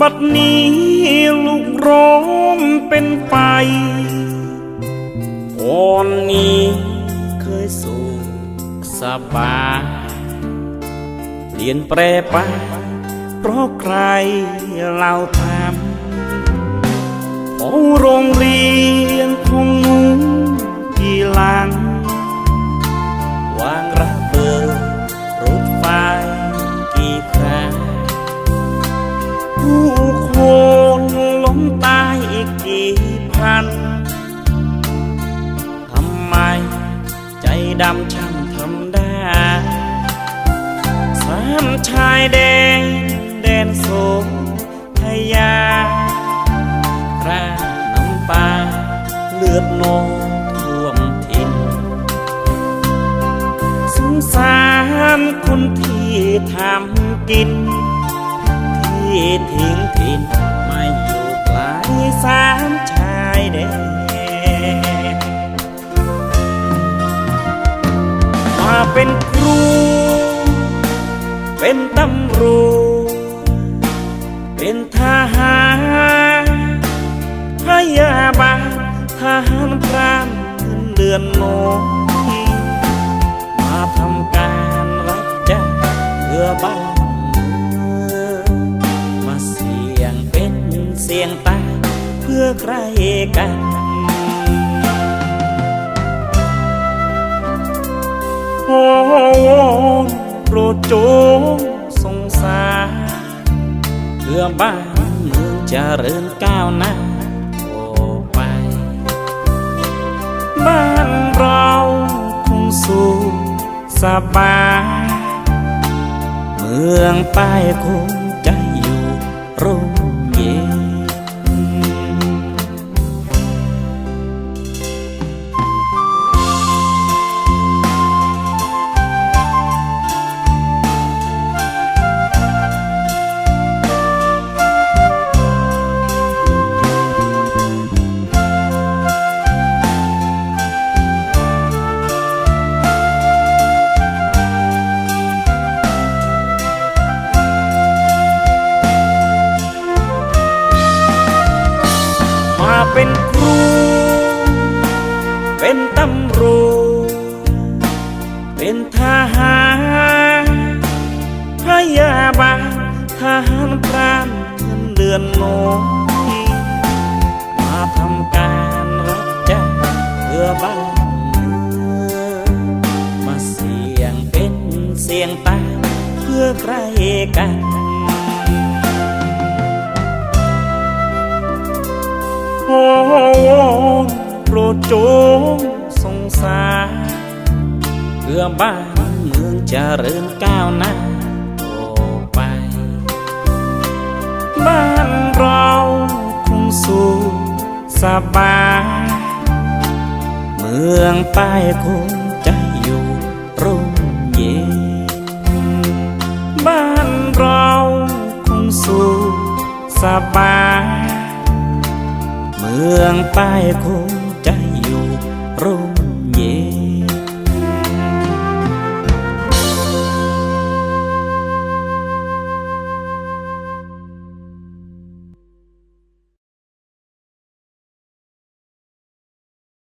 บัดนี้ลูกร้องเป็นไปคนนี้เคยสุขสบายเปลี่ยนแปรไป เพราะใครเล่าทำโอโรงเรียนของหนูที่ลาง ดำช่างทำได้ สามชายแดนแดนโสทยาคราน้ำตาเลือดนองท่วมทินสงสารคนที่ทำกิน ที่ทิ้งถิ่นมาอยู่ไกลสามชายแดน เป็นครู เป็นตำรวจเป็นทหารพยาบาลทหารพรานเงินเดือนน้อยมาทำการรับจ้างเพื่อบ้านเมือมาเสี่ยงเป็นเสี่ยงตายเพื่อใครกัน วอนโปรดจงสงสารเพื่อบ้านเมืองจะเริญก้าวหน้าโอไป บ้านเราคงสุขสบายเมืองใต้คงจะอยู่ร่มเย็น เป็นครู เป็นตำรวจเป็นทหารพยาบาลทหารพรานเงินเดือนน้อยมาทำการรับจ้างเพื่อบ้านเมืองมาเสี่ยงเป็นเสี่ยงตายเพื่อใครกัน อวอนโปรดจงสงสารเพื่อบ้านเมืองจเจริญก้าวหน้าโอไป บ้านเราคงสุขสบายเมืองใต้คงจะอยู่ร่มเย็น บ้านเราคงสุขสบาย มืองใต้คงจอยู่ร่ม